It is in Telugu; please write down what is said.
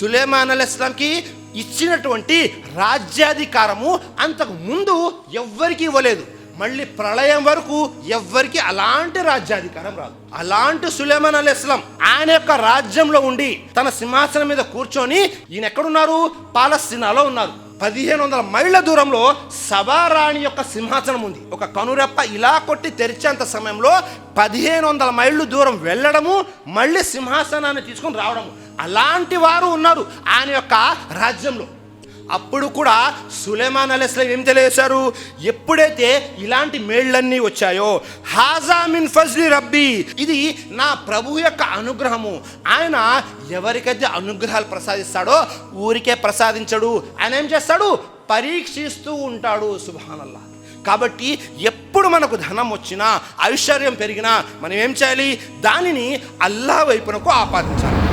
సులేమాన్ అల్ ఇస్లాంకి ఇచ్చినటువంటి రాజ్యాధికారము అంతకు ముందు ఎవ్వరికి ఇవ్వలేదు. మళ్ళీ ప్రళయం వరకు ఎవ్వరికి అలాంటి రాజ్యాధికారం రాదు. అలాంటి సులేమాన్ అల్ ఇస్లాం ఆయన యొక్క రాజ్యంలో ఉండి తన సింహాసనం మీద కూర్చొని ఈయన ఎక్కడున్నారు? పాలస్తీనాలో ఉన్నారు. పదిహేను వందల మైళ్ళ దూరంలో సభారాణి యొక్క సింహాసనం ఉంది. ఒక కనురెప్ప ఇలా కొట్టి తెరిచేంత సమయంలో పదిహేను వందల మైళ్ళు దూరం వెళ్ళడము మళ్ళీ సింహాసనాన్ని తీసుకొని రావడము. అలాంటి వారు ఉన్నారు ఆయన యొక్క రాజ్యంలో. అప్పుడు కూడా సులేమాన్ అలెస్లం ఏం తెలియజేశారు? ఎప్పుడైతే ఇలాంటి మేళ్ళన్నీ వచ్చాయో హాజా మిన్ ఫజ్లి రబ్బీ ఇది నా ప్రభు యొక్క అనుగ్రహము. ఆయన ఎవరికైతే అనుగ్రహాలు ప్రసాదిస్తాడో ఊరికే ప్రసాదించడు. ఆయన ఏం చేస్తాడు? పరీక్షిస్తూ ఉంటాడు సుభానల్లా. కాబట్టి ఎప్పుడు మనకు ధనం వచ్చినా ఐశ్వర్యం పెరిగినా మనం ఏం చేయాలి? దానిని అల్లా వైపునకు ఆపాదించాలి.